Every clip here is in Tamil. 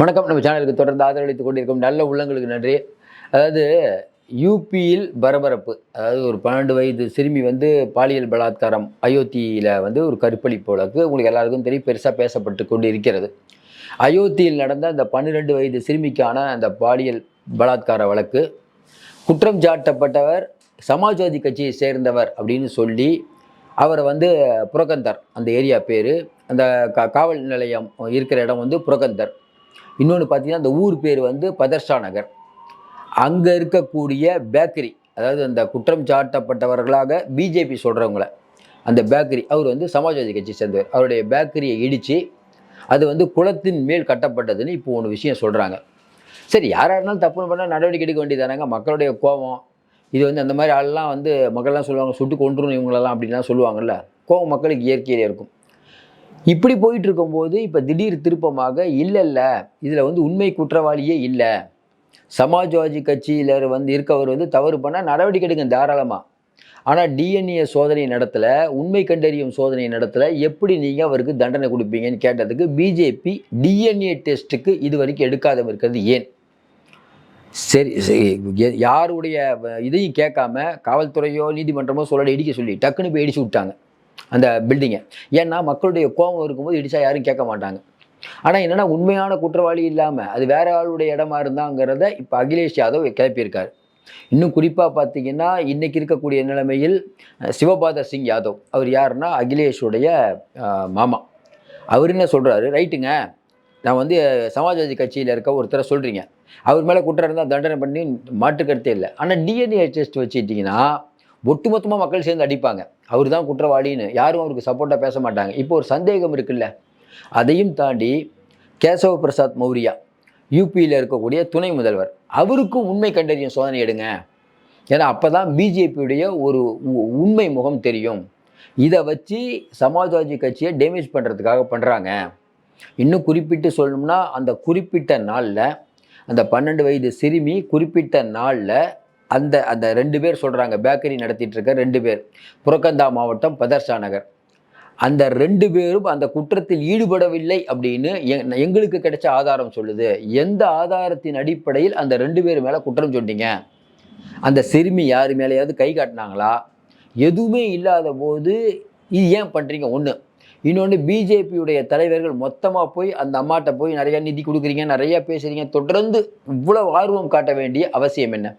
வணக்கம். நம்ம சேனலுக்கு தொடர்ந்து ஆதரவளித்துக் கொண்டிருக்கும் நல்ல உள்ளங்களுக்கு நன்றி. அதாவது யூபியில் பரபரப்பு. அதாவது ஒரு பன்னெண்டு வயது சிறுமி வந்து பாலியல் பலாத்காரம் அயோத்தியில் வந்து ஒரு கற்பழிப்பு வழக்கு. உங்களுக்கு எல்லாருக்கும் தெரியும் பெருசாக பேசப்பட்டு கொண்டு இருக்கிறது அயோத்தியில் நடந்த அந்த பன்னிரெண்டு வயது சிறுமிக்கான அந்த பாலியல் பலாத்கார வழக்கு. குற்றம் சாட்டப்பட்டவர் சமாஜ்வாதி கட்சியை சேர்ந்தவர் அப்படின்னு சொல்லி அவரை வந்து புரகந்தர் அந்த ஏரியா பேர். அந்த கா காவல் நிலையம் இருக்கிற இடம் வந்து புரகந்தர். இன்னொன்று பார்த்தீங்கன்னா அந்த ஊர் பேர் வந்து பதர்ஷா நகர். அங்கே இருக்கக்கூடிய பேக்கரி அதாவது அந்த குற்றம் சாட்டப்பட்டவர்களாக பிஜேபி சொல்கிறவங்கள அந்த பேக்கரி அவர் வந்து சமாஜ்வாதி கட்சி சேர்ந்தவர். அவருடைய பேக்கரியை இடித்து அது வந்து குளத்தின் மேல் கட்டப்பட்டதுன்னு இப்போ ஒன்று விஷயம் சொல்கிறாங்க சரி யாராக இருந்தாலும் தப்புன்னு பண்ணால் நடவடிக்கை எடுக்க வேண்டியதானங்க மக்களுடைய கோபம். இது வந்து அந்த மாதிரி ஆள்லாம் வந்து மக்கள்லாம் சொல்லுவாங்க சுட்டு கொண்டுருணும் இவங்களெல்லாம் அப்படின்லாம் சொல்லுவாங்கல்ல. கோபம் மக்களுக்கு இயற்கையிலே இருக்கும். இப்படி போயிட்டு இருக்கும்போது இப்போ திடீர் திருப்பமாக இல்லை இல்லை இதில் வந்து உண்மை குற்றவாளியே இல்லை. சமாஜ்வாதி கட்சியில் வந்து இருக்கவர் வந்து தவறு பண்ணால் நடவடிக்கை எடுங்க தாராளமாக ஆனால் டிஎன்ஏ சோதனை நடத்தலை உண்மை கண்டறியும் சோதனை நடத்தலை எப்படி நீங்கள் அவருக்கு தண்டனை கொடுப்பீங்கன்னு கேட்டதுக்கு பிஜேபி டிஎன்ஏ டெஸ்ட்டுக்கு இது வரைக்கும் எடுக்காத இருக்கிறது ஏன்? சரி சரி, யாருடைய இதையும் கேட்காம காவல்துறையோ நீதிமன்றமோ சொல்லலை இடிக்க சொல்லி டக்குன்னு போய் இடிச்சு விட்டாங்க. அந்த பில்டிங்கை ஏன்னா மக்களுடைய கோபம் இருக்கும்போது இடிச்சா யாரும் கேட்க மாட்டாங்க. ஆனால் என்னென்னா உண்மையான குற்றவாளி இல்லாமல் அது வேற ஆளுடைய இடமா இருந்தாங்கிறத இப்போ அகிலேஷ் யாதவ் கிளப்பியிருக்காரு. இன்னும் குறிப்பாக பார்த்தீங்கன்னா இன்னைக்கு இருக்கக்கூடிய நிலைமையில் சிவபாத சிவபாதர் சிங் யாதவ். அவர் யாருன்னா அகிலேஷுடைய மாமா. அவர் என்ன சொல்கிறாரு ரைட்டுங்க. நான் வந்து சமாஜ்வாதி கட்சியில் இருக்க ஒருத்தரை சொல்கிறீங்க அவர் மேலே குற்றம் இருந்தால் தண்டனை பண்ணி மாற்றுக்கருத்தே இல்லை. ஆனால் டிஎன்ஏ டெஸ்ட் வச்சுக்கிட்டிங்கன்னா ஒட்டுமொத்தமாக மக்கள் சேர்ந்து அடிப்பாங்க. அவர் தான் குற்றவாளின்னு யாரும் அவருக்கு சப்போர்ட்டாக பேச மாட்டாங்க. இப்போ ஒரு சந்தேகம் இருக்குல்ல? அதையும் தாண்டி கேசவ பிரசாத் மௌரியா யூபியில் இருக்கக்கூடிய துணை முதல்வர் அவருக்கும் உண்மை கண்டறியும் சோதனை எடுங்க. ஏன்னா அப்போ தான் பிஜேபியுடைய ஒரு உ- உண்மை முகம் தெரியும். இதை வச்சு சமாஜ்வாதி கட்சியை டேமேஜ் பண்ணுறதுக்காக பண்ணுறாங்க இன்னும் குறிப்பிட்டு சொல்லணும்னா அந்த குறிப்பிட்ட நாளில் அந்த பன்னெண்டு வயது சிறுமி குறிப்பிட்ட நாளில் அந்த அந்த ரெண்டு பேர் சொல்கிறாங்க பேக்கரி நடத்திட்டு இருக்க ரெண்டு பேர். புரக்கந்தா மாவட்டம் பதர்ஷா நகர். அந்த ரெண்டு பேரும் அந்த குற்றத்தில் ஈடுபடவில்லை அப்படின்னு எ- எங்களுக்கு கிடைச்ச ஆதாரம் சொல்லுது. எந்த ஆதாரத்தின் அடிப்படையில் அந்த ரெண்டு பேர் மேலே குற்றம் சொன்னீங்க அந்த சிறுமி யார் மேலேயாவது கை காட்டினாங்களா? எதுவுமே இல்லாத போது இது ஏன் பண்ணுறீங்க ஒன்று இன்னொன்று பிஜேபியுடைய தலைவர்கள் மொத்தமாக போய் அந்த அம்மாட்ட போய் நிறையா நிதி கொடுக்குறீங்க நிறையா பேசுகிறீங்க தொடர்ந்து இவ்வளோ ஆர்வம் காட்ட வேண்டிய அவசியம் என்ன?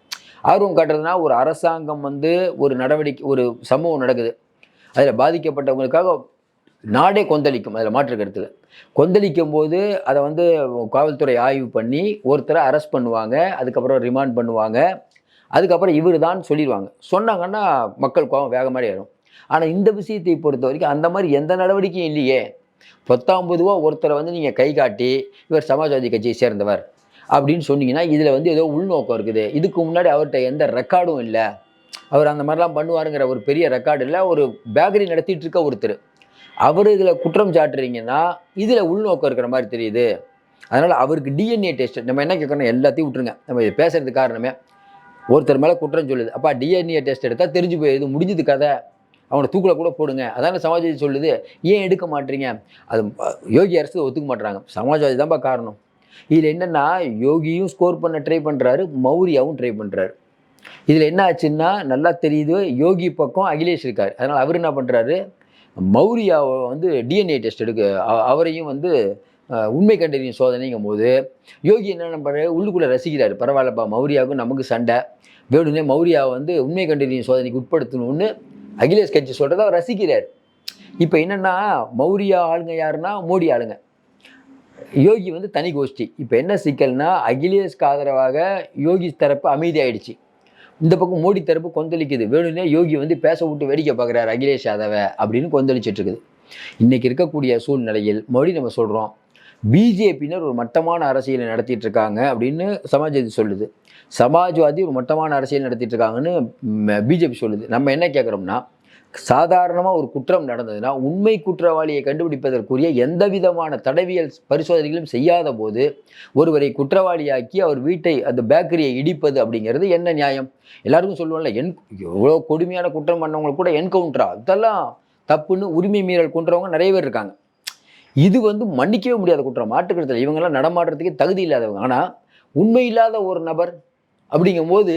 ஆர்வம் காட்டுறதுனா ஒரு அரசாங்கம் வந்து ஒரு நடவடிக்கை ஒரு சம்பவம் நடக்குது. அதில் பாதிக்கப்பட்டவங்களுக்காக நாடே கொந்தளிக்கும் அதில் மாற்று கருத்தில். கொந்தளிக்கும் போது அதை வந்து காவல்துறை ஆய்வு பண்ணி ஒருத்தரை அரெஸ்ட் பண்ணுவாங்க அதுக்கப்புறம் ரிமாண்ட் பண்ணுவாங்க. அதுக்கப்புறம் இவர் தான் சொல்லிடுவாங்க. சொன்னாங்கன்னா மக்கள் கோபம் வேக மாதிரி ஏறும் ஆனால் இந்த விஷயத்தை பொறுத்த வரைக்கும் அந்த மாதிரி எந்த நடவடிக்கையும் இல்லையே. பத்தாம் ரூபா ஒருத்தரை வந்து நீங்கள் கை காட்டி இவர் சமாஜ்வாதி கட்சியை சேர்ந்தவர். அப்படின்னு சொன்னீங்கன்னா இதில் வந்து ஏதோ உள்நோக்கம் இருக்குது. இதுக்கு முன்னாடி அவர்கிட்ட எந்த ரெக்கார்டும் இல்லை. அவர் அந்த மாதிரிலாம் பண்ணுவாருங்கிற ஒரு பெரிய ரெக்கார்டு இல்லை. ஒரு பேக்கரி நடத்திட்டு இருக்க ஒருத்தர். அவர் இதில் குற்றம் சாட்டுறீங்கன்னா இதில் உள்நோக்கம் இருக்கிற மாதிரி தெரியுது. அதனால் அவருக்கு டிஎன்ஏ டெஸ்ட் நம்ம என்ன கேட்கணும் எல்லாத்தையும் விட்டுருங்க. நம்ம இது பேசுறது காரணமே. ஒருத்தர் மேலே குற்றம் சொல்லுது. அப்பா டிஎன்ஏ டெஸ்ட் எடுத்தால் தெரிஞ்சு போயிடுது முடிஞ்சது கதை. அவனை தூக்கில் கூட போடுங்க. அதான சமாஜ்வாதி சொல்லுது. ஏன் எடுக்க மாட்டீங்க? அது யோகி அரசு ஒத்துக்க மாட்டுறாங்க சமாஜ்வாதி தான்ப்பா காரணம். இதில் என்னென்னா யோகியும் ஸ்கோர் பண்ண ட்ரை பண்ணுறாரு மௌரியாவும் ட்ரை பண்ணுறாரு இதில் என்ன ஆச்சுன்னா நல்லா தெரியுது யோகி பக்கம் அகிலேஷ் இருக்கார். அதனால் அவர் என்ன பண்ணுறாரு மௌரியாவை வந்து டிஎன்ஏ டெஸ்ட் எடுக்க அவரையும் வந்து உண்மை கண்டறியும் சோதனைங்கும் போது யோகி என்ன பண்ணுறாரு உள்ளுக்குள்ளே ரசிக்கிறாரு. பரவாயில்லப்பா மௌரியாவுக்கும் நமக்கு சண்டை. வேணும்னே மௌரியாவை வந்து உண்மை கண்டறியும் சோதனைக்கு உட்படுத்தணும்னு அகிலேஷ் கட்சி சொல்கிறத அவர் ரசிக்கிறார். இப்போ என்னென்னா மௌரியா ஆளுங்க யாருன்னா மோடி ஆளுங்க. யோகி வந்து தனி கோஷ்டி. இப்போ என்ன சிக்கல்னா அகிலேஷ்க்கு ஆதரவாக யோகி தரப்பு அமைதியாயிடுச்சு. இந்த பக்கம் மோடி தரப்பு கொந்தளிக்குது. வேணும்னே யோகி வந்து பேச விட்டு வேடிக்கை பார்க்குறாரு அகிலேஷ் யாதவை அப்படின்னு கொந்தளிச்சிட்டு இருக்குது. இன்னைக்கு இருக்கக்கூடிய சூழ்நிலையில் மோடி நம்ம சொல்கிறோம் பிஜேபியினர் ஒரு மட்டமான அரசியலை நடத்திட்டு இருக்காங்க அப்படின்னு சமாஜ்வாதி சொல்லுது. சமாஜ்வாதி ஒரு மட்டமான அரசியல் நடத்திட்டு இருக்காங்கன்னு பிஜேபி சொல்லுது. நம்ம என்ன கேட்குறோம்னா சாதாரணமாக ஒரு குற்றம் நடந்ததுன்னா உண்மை குற்றவாளியை கண்டுபிடிப்பதற்குரிய எந்த விதமான தடவியல் பரிசோதனைகளும் செய்யாத போது ஒருவரை குற்றவாளியாக்கி அவர் வீட்டை அந்த பேக்கரியை இடிப்பது அப்படிங்கிறது என்ன நியாயம்? எல்லாருக்கும் சொல்லுவோம்ல என் எவ்வளோ கொடுமையான குற்றம் பண்ணவங்களுக்கு கூட என்கவுண்டரா? இதெல்லாம் தப்புன்னு உரிமை மீறல் கொன்றவங்க நிறைய பேர் இருக்காங்க. இது வந்து மன்னிக்கவே முடியாத குற்றம். மாட்டுக்கிறதுல இவங்கெல்லாம் நடமாடுறதுக்கே தகுதி இல்லாதவங்க. ஆனால் உண்மை இல்லாத ஒரு நபர் அப்படிங்கும்போது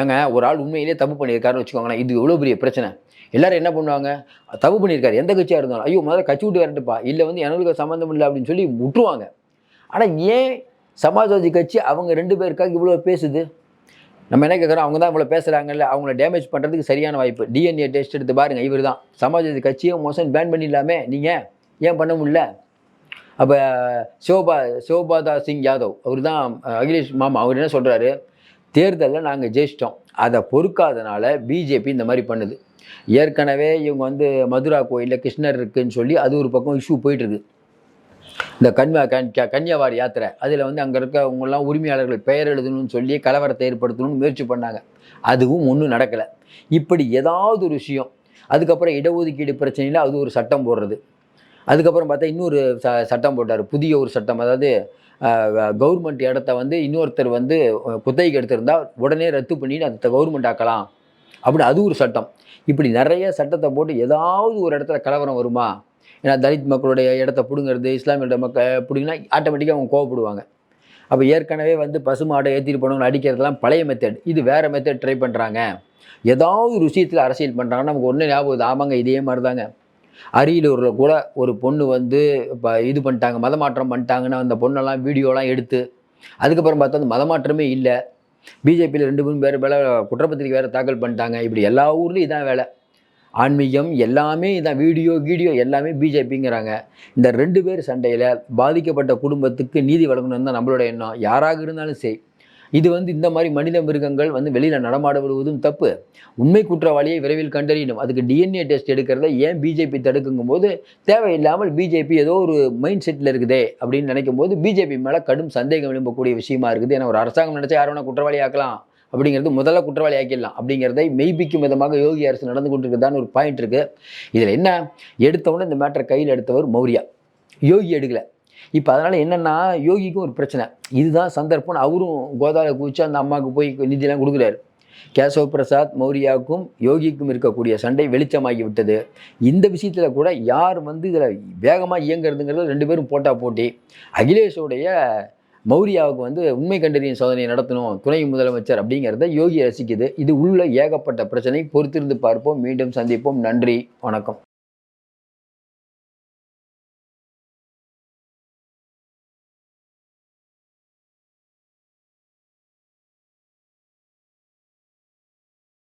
ஏங்க ஒரு ஆள் உண்மையிலேயே தப்பு பண்ணியிருக்காருன்னு வச்சுக்கோங்களேன் இது எவ்வளோ பெரிய பிரச்சனை? எல்லாரும் என்ன பண்ணுவாங்க? தப்பு பண்ணியிருக்காரு எந்த கட்சியாக இருந்தாலும் ஐயோ முதல்ல கட்சி விட்டு வரட்டுப்பா இல்லை வந்து எனக்கு சம்மந்தம் இல்லை அப்படின்னு சொல்லி விட்டுருவாங்க ஆனால் ஏன் சமாஜ்வாதி கட்சி அவங்க ரெண்டு பேருக்காக இவ்வளோ பேசுது? நம்ம என்ன கேட்குறோம் அவங்க தான் இவ்வளோ பேசுகிறாங்கல்ல அவங்கள டேமேஜ் பண்ணுறதுக்கு சரியான வாய்ப்பு. டிஎன்ஏ டெஸ்ட் எடுத்து பாருங்கள் இவர் தான். சமாஜ்வாதி கட்சியை மோசம் பேன் பண்ணிடலாமே நீங்கள் ஏன் பண்ண முடியல? அப்போ சிவபா சிவபாதா சிங் யாதவ் அவர் தான் அகிலேஷ் மாமா அவர் என்ன சொல்கிறாரு தேர்தலில் நாங்கள் ஜெயிச்சிட்டோம். அதை பொறுக்காதனால பிஜேபி இந்த மாதிரி பண்ணுது. ஏற்கனவே இவங்க வந்து மதுரா கோயிலில் கிருஷ்ணர் இருக்குன்னு சொல்லி அது ஒரு பக்கம் இஷ்யூ போயிட்டுருக்கு. இந்த கன்வா கன் க- கன்னியாவாரி யாத்திரை அதில் வந்து அங்கே இருக்கவங்கெல்லாம் உரிமையாளர்கள் பெயர் எழுதணும்னு சொல்லி கலவரத்தை ஏற்படுத்தணும்னு முயற்சி பண்ணாங்க. அதுவும் ஒன்றும் நடக்கலை. இப்படி ஏதாவது ஒரு விஷயம் அதுக்கப்புறம் இடஒதுக்கீடு பிரச்சனையில் அது ஒரு சட்டம் போடுறது. அதுக்கப்புறம் பார்த்தா இன்னொரு ச சட்டம் போட்டார். புதிய ஒரு சட்டம் அதாவது கவர்மெண்ட் இடத்த வந்து இன்னொருத்தர் வந்து குத்தகைக்கு எடுத்திருந்தால் உடனே ரத்து பண்ணி அதை கவர்மெண்ட் ஆக்கலாம். அப்படி அது ஒரு சட்டம். இப்படி நிறைய சட்டத்தை போட்டு ஏதாவது ஒரு இடத்துல கலவரம் வருமா? ஏன்னா தலித் மக்களுடைய இடத்த பிடுங்கிறது இஸ்லாமியோட மக்கள் பிடுங்கினா ஆட்டோமேட்டிக்காக அவங்க கோவப்படுவாங்க. அப்போ ஏற்கனவே வந்து பசுமாடை ஏற்றிட்டு போனவங்க அடிக்கிறதுலாம் பழைய மெத்தட் இது வேறு மெத்தட் ட்ரை பண்ணுறாங்க ஏதாவது ஒரு விஷயத்தில் அரசியல் பண்ணுறாங்கன்னா நமக்கு ஒன்றும் ஞாபகம் ஆமாங்க இதே மாதிரி தாங்க அரியலூரில் கூட ஒரு பொண்ணு வந்து இப்போ இது பண்ணிட்டாங்க மதமாற்றம் பண்ணிட்டாங்கன்னு அந்த பொண்ணெல்லாம் வீடியோலாம் எடுத்து அதுக்கப்புறம் பார்த்தா அந்த மதமாற்றமே இல்லை. பிஜேபியில் ரெண்டு மூணு பேர் மேலே குற்றப்பத்திரிக்கை வேறு தாக்கல் பண்ணிட்டாங்க. இப்படி எல்லா ஊர்லேயும் இதான் வேலை. ஆன்மீகம் எல்லாமே இதான் வீடியோ வீடியோ எல்லாமே பிஜேபிங்கிறாங்க. இந்த ரெண்டு பேர் சண்டையில் பாதிக்கப்பட்ட குடும்பத்துக்கு நீதி வழங்கணும்னு தான் நம்மளோட எண்ணம். யாராக இருந்தாலும் சரி. இது வந்து இந்த மாதிரி மனித மிருகங்கள் வந்து வெளியில் நடமாட விடுவதும் தப்பு. உண்மை குற்றவாளியை விரைவில் கண்டறியணும். அதுக்கு டிஎன்ஏ டெஸ்ட் எடுக்கிறத ஏன் பிஜேபி தடுக்குங்கும் போது தேவையில்லாமல் பிஜேபி ஏதோ ஒரு மைண்ட் செட்டில் இருக்குதே அப்படின்னு நினைக்கும் போது பிஜேபி மேலே கடும் சந்தேகம் எழும்பக்கூடிய விஷயமா இருக்குது. ஏன்னா ஒரு அரசாங்கம் நினச்சா யாரும் வேணால் குற்றவாளி ஆக்கலாம். அப்படிங்கிறது முதல்ல குற்றவாளி ஆக்கிடலாம். அப்படிங்கிறதை மெய்ப்பிக்கும் விதமாக யோகி அரசு நடந்து கொண்டிருக்குதான்னு ஒரு பாயிண்ட் இருக்குது இதில் என்ன? எடுத்தவொடனே இந்த மேட்டரை கையில் எடுத்தவர் மௌரியா. யோகி எடுக்கலை. இப்போ அதனால் என்னென்னா யோகிக்கும் ஒரு பிரச்சனை. இதுதான் சந்தர்ப்பம் அவரும் கோதாவில் குதிச்சு அந்த அம்மாவுக்கு போய் நிதியெல்லாம் கொடுக்குறாரு. கேசவ பிரசாத் மௌரியாவுக்கும் யோகிக்கும் இருக்கக்கூடிய சண்டை வெளிச்சமாகி விட்டது. இந்த விஷயத்தில் கூட யார் வந்து இதில் வேகமாக இயங்குறதுங்கிறது ரெண்டு பேரும் போட்டா போட்டி. அகிலேஷோடைய மௌரியாவுக்கு வந்து உண்மை கண்டறியும் சோதனை நடத்தணும் துணை முதலமைச்சர் அப்படிங்கிறத யோகி ரசிக்குது. இது உள்ள ஏகப்பட்ட பிரச்சனை. பொறுத்திருந்து பார்ப்போம். மீண்டும் சந்திப்போம். நன்றி. வணக்கம்.